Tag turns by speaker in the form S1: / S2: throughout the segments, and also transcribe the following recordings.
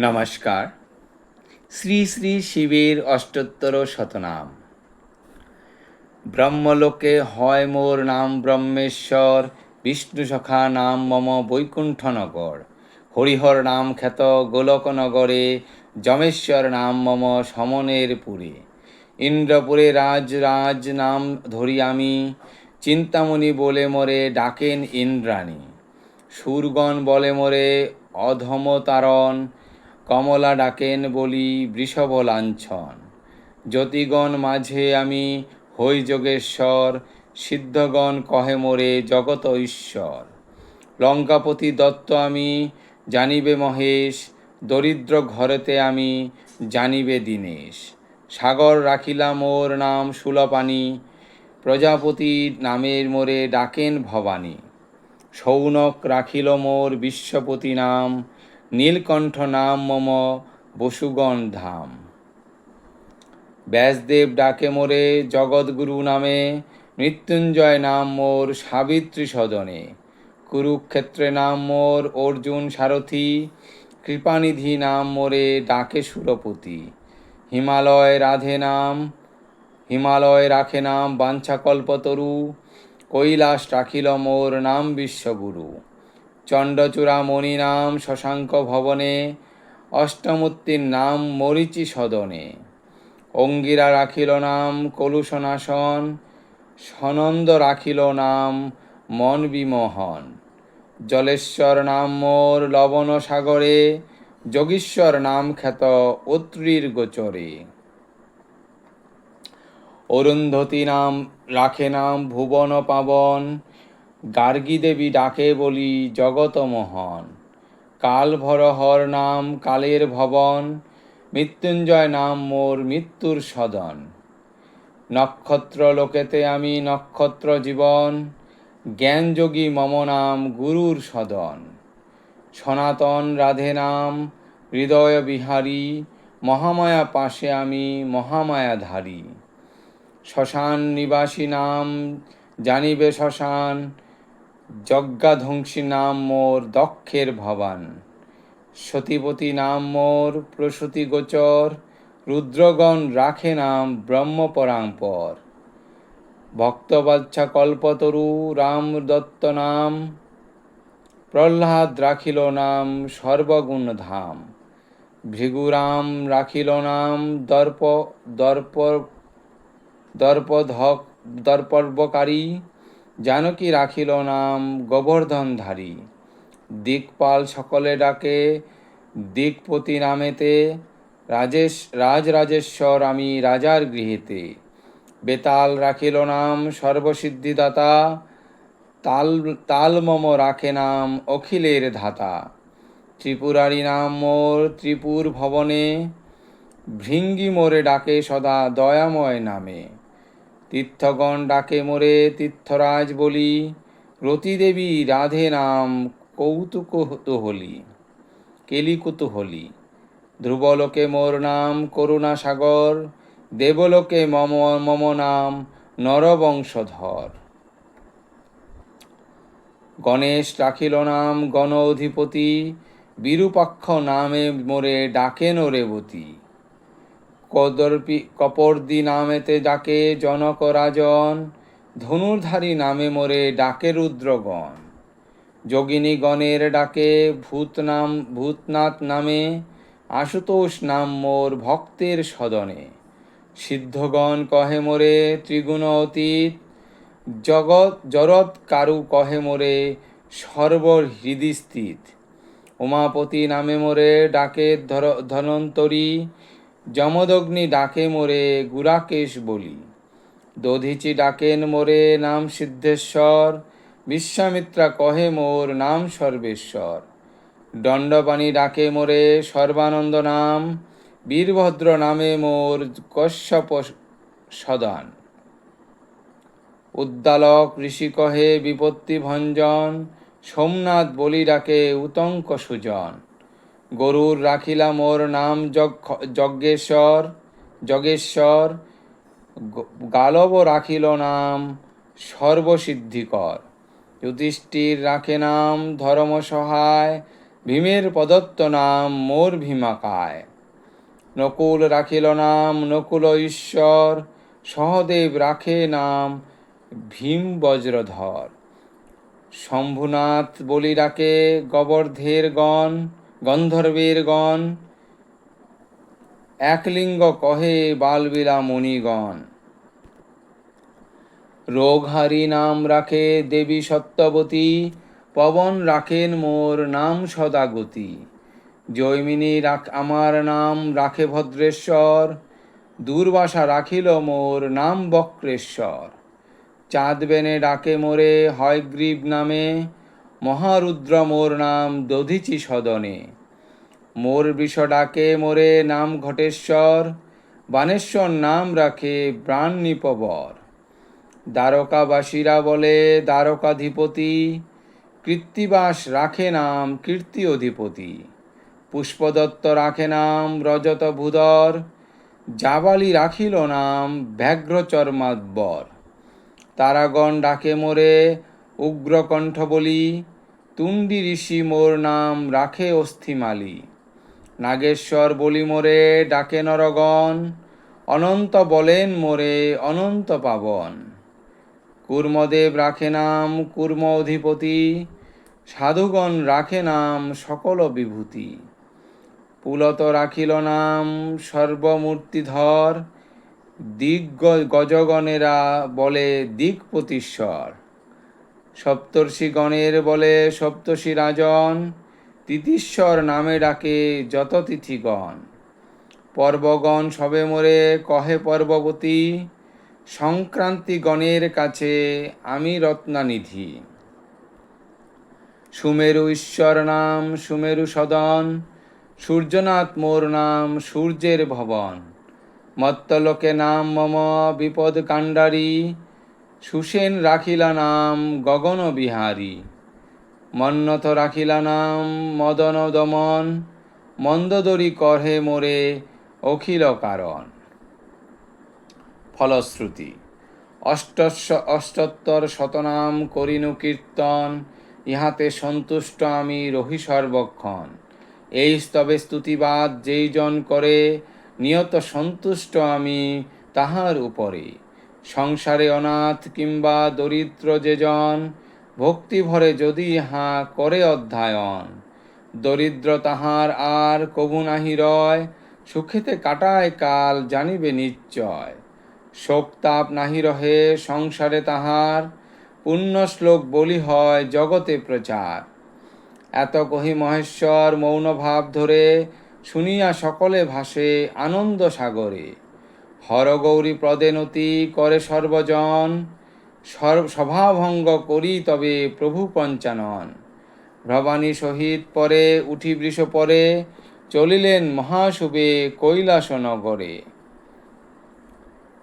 S1: নমস্কার। শ্রী শ্রী শিবের অষ্টোত্তর শতনাম। ব্রহ্মলোকে হয় মোর নাম ব্রহ্মেশ্বর, বিষ্ণু সখা নাম মম বৈকুণ্ঠনগর, হরিহর নাম খ্যাত গোলকনগরে, যমেশ্বর নাম মম সমনের পুরে ইন্দ্রপুরে রাজ রাজ নাম ধরি আমি, চিন্তামণি বলে মোরে ডাকেন ইন্দ্রাণী। সুরগণ বলে মোরে অধমতারণ কমলা ডাকেন বলি বৃষভ লাঞ্ছন জ্যোতিগণ মাঝে আমি, হই যোগেশ্বর, সিদ্ধগণ কহে মোরে জগত ঈশ্বর। লঙ্কাপতি দত্ত আমি, জানিবে মহেশ, দরিদ্র ঘরেতে আমি, জানিবে দীনেশ। সাগর রাখিলাম মোর নাম সুলপানি, প্রজাপতি নামের মোরে ডাকেন ভবানী। সৌনক রাখিল মোর বিশ্বপতি নাম নীলকণ্ঠ নাম মম বসুগণ ধাম ব্যাসদেব ডাকে মোরে জগৎগুরু নামে, মৃত্যুঞ্জয় নাম মোর, সাবিত্রী সদনে। কুরুক্ষেত্রে নাম মোর, অর্জুন সারথি। কৃপানিধি নাম মোরে, ডাকে সুরপতি। হিমালয় রাধে নাম, হিমালয় রাখে নাম, বাঞ্ছাকল্পতরু। কৈলাস রাখিল মোর, নাম বিশ্বগুরু। চণ্ডচূড়া মণি নাম শশাঙ্ক ভবনে অষ্টমূর্তির নাম মরিচি সদনে। অঙ্গিরা রাখিল নাম কলুষণাসন সনন্দ রাখিল নাম মন বিমোহন জলেশ্বর নাম মোর লবণ সাগরে যোগীশ্বর নাম খ্যাত অত্রির গোচরে। অরুন্ধতী নাম রাখে নাম ভুবন পাবন গার্গী দেবী ডাকে বলি, জগত মোহন, কাল ভরহর নাম কালের ভবন, মৃত্যুঞ্জয় নাম মোর মৃত্যুর সদন। নক্ষত্র লোকেতে আমি নক্ষত্র জীবন জ্ঞানযোগী মম নাম গুরুর সদন। সনাতন রাধে নাম হৃদয় বিহারী, মহামায়া পাশে আমি মহামায়াধারী শ্মশান নিবাসী নাম জানিবে শ্মশান যজ্ঞাধ্বংসী নাম মোর দক্ষের ভবান। সতীপতি নাম মোর প্রসূতি গোচর, রুদ্রগণ রাখে নাম ব্রহ্মপরাঙ্পর ভক্তবাচ্ছা কল্পতরু রাম দত্ত নাম, প্রহ্লাদ রাখিল নাম সর্বগুণ ধাম। ভৃগুরাম রাখিল নাম দর্প দর্প, দর্পধক, দর্পর্বকারী জানকী রাখিল নাম গোবর্ধনধারী। দিকপাল সকলে ডাকে, দিকপতি নামেতে, রাজেশ, রাজরাজেশ্বর আমি রাজার গৃহেতে। বেতাল রাখিল নাম সর্বসিদ্ধিদাতা, তাল তাল মম রাখে নাম অখিলের ধাতা। ত্রিপুরারি নাম মোর ত্রিপুর ভবনে ভৃঙ্গি মোরে ডাকে সদা দয়াময় নামে। তীর্থগণ ডাকে মোরে তীর্থরাজ বলি, রতিদেবী, রাধে নাম, কৌতুক হলি কেলি কুতুহলি ধ্রুবলোকে মোর নাম, করুণা সাগর, দেবলোকে মম মম নাম, নরবংশধর। গণেশ রাখিল নাম, গণ অধিপতি, বিরূপাক্ষ নামে মোরে ডাকেন রেবতী কদর্পি কপর্দি নামেতে ডাকে জনক রাজন, ধনুর্ধারী নামে মোরে ডাকে রুদ্রগণ। যোগিনী গণের ডাকে ভূত নাম, ভূতনাথ নামে, আশুতোষ নাম মোর ভক্তের সদনে। সিদ্ধগণ কহে মোরে ত্রিগুণ অতীত, জগৎ, জরৎ কারু কহে মোরে সর্বহৃদি স্থিত উমাপতি নামে মোরে ডাকে ধর, ধনন্তরী যমদগ্নি ডাকে মোরে গুরাকেশ বলি। দধিচি ডাকেন মোরে নাম সিদ্ধেশ্বর, বিশ্বামিত্রা কহে মোর নাম সর্বেশ্বর। দণ্ডপাণি ডাকে মোরে সর্বানন্দ নাম, বীরভদ্র নামে মোর কশ্যপ সদান। উদ্দালক ঋষি কহে বিপত্তি ভঞ্জন, সোমনাথ বলি ডাকে উতঙ্ক সুজন। গরুর রাখিলা মোর নাম যজ্ঞেশ্বর যজ্ঞেশ্বর গালব রাখিল নাম সর্বসিদ্ধিকর। যুধিষ্ঠির রাখে নাম ধর্ম সহায়, ভীমের প্রদত্ত নাম মোর ভীমাকায়। নকুল রাখিল নাম নকুল ঈশ্বর, সহদেব রাখে নাম ভীম বজ্রধর। শম্ভুনাথ বলি রাখে গবর্ধের গণ গন্ধর্বের গণ একলিঙ্গ কহে বালবিলা মুনিগণ। রোগহারি নাম রাখে দেবী সত্যবতী, পবন রাখেন মোর নাম সদাগতি। জৈমিনী রাখ, আমার নাম রাখে ভদ্রেশ্বর, দুর্বাসা রাখিল মোর নাম বক্রেশ্বর। চাঁদ বেনে ডাকে মোরে হয়গ্রীব নামে মহারুদ্র মোর নাম দধিচি সদনে। মোর বিষ ডাকে, মোরে নাম ঘটেশ্বর, বানেশ্বর নাম রাখে প্রাণ নিপবর দ্বারকাবাসীরা বলে, দ্বারকাধিপতি, কৃত্তিবাস রাখে নাম কীর্তি অধিপতি পুষ্পদত্ত রাখে নাম রজত ভূধর জাবালি রাখিল নাম ব্যাঘ্র চর্মাদ্বর তারাগণ ডাকে মোরে উগ্রকণ্ঠ বলি তুন্ডি ঋষি মোর নাম রাখে অস্থিমালি। নাগেশ্বর বলি মোরে ডাকে নরগণ, অনন্ত বলেন মোরে অনন্ত পাবন। কুর্মদেব রাখে নাম কুর্ম অধিপতি, সাধুগণ রাখে নাম সকল বিভূতি। পুলত রাখিল নাম সর্বমূর্তিধর, দিগ্গ গজগণেরা বলে দিকপতিশ্বর সপ্তর্ষিগণের বলে সপ্তর্ষি রাজন, তিতিশ্বর নামে ডাকে যত তিথিগণ। পর্বগণ সবে মোরে কহে পর্ববতী, সংক্রান্তি গণের কাছে আমি রত্নানিধি। সুমেরু ঈশ্বর নাম, সুমেরু সদন, সূর্যনাথ মোর নাম, সূর্যের ভবন। মত্তলোকে নাম মম, বিপদ কাণ্ডারী সুসেন রাখিলা নাম গগন বিহারী। মন্নত রাখিলা নাম মদন দমন, মন্দদরি করহে মোরে অখিল কারণ। ফলশ্রুতি অষ্টস্য অষ্টোত্তর শতনাম করিনু কীর্তন, ইহাতে সন্তুষ্ট আমি রহি সর্বক্ষণ। এই স্তবে স্তুতিবাদ যেই জন করে, নিয়ত সন্তুষ্ট আমি তাহার উপরে। সংসারে অনাথ কিংবা দরিদ্র যে জন ভক্তি ভরে যদি ইহা করে অধ্যায়ন। দরিদ্র তাহার আর কবু নাহি রয়, সুখেতে কাটায় কাল জানিবে নিশ্চয়। শোক তাপ নাহি রহে সংসারে তাহার, পুণ্য শ্লোক বলি হয় জগতে প্রচার। এত কহি মহেশ্বর মৌন ভাব ধরে, শুনিয়া সকলে ভাসে আনন্দ সাগরে। হরগৌরী প্রদেনতি করে সর্বজন। সভাভঙ্গ করি তবে প্রভু পঞ্চানন। ভবানী সহিত পরে, উঠি বৃষ পরে, চলিলেন মহাশুভে কৈলাস নগরে।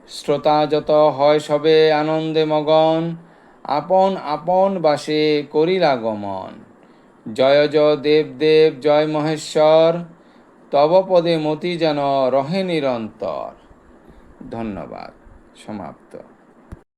S1: শ্রোতা যত হয় সবে আনন্দে মগন, আপন আপন বাসে করিলা গমন জয় দেব দেব, জয় মহেশ্বর, তব পদে মতি যেন রহে নিরন্তর। ধন্যবাদ। সমাপ্ত।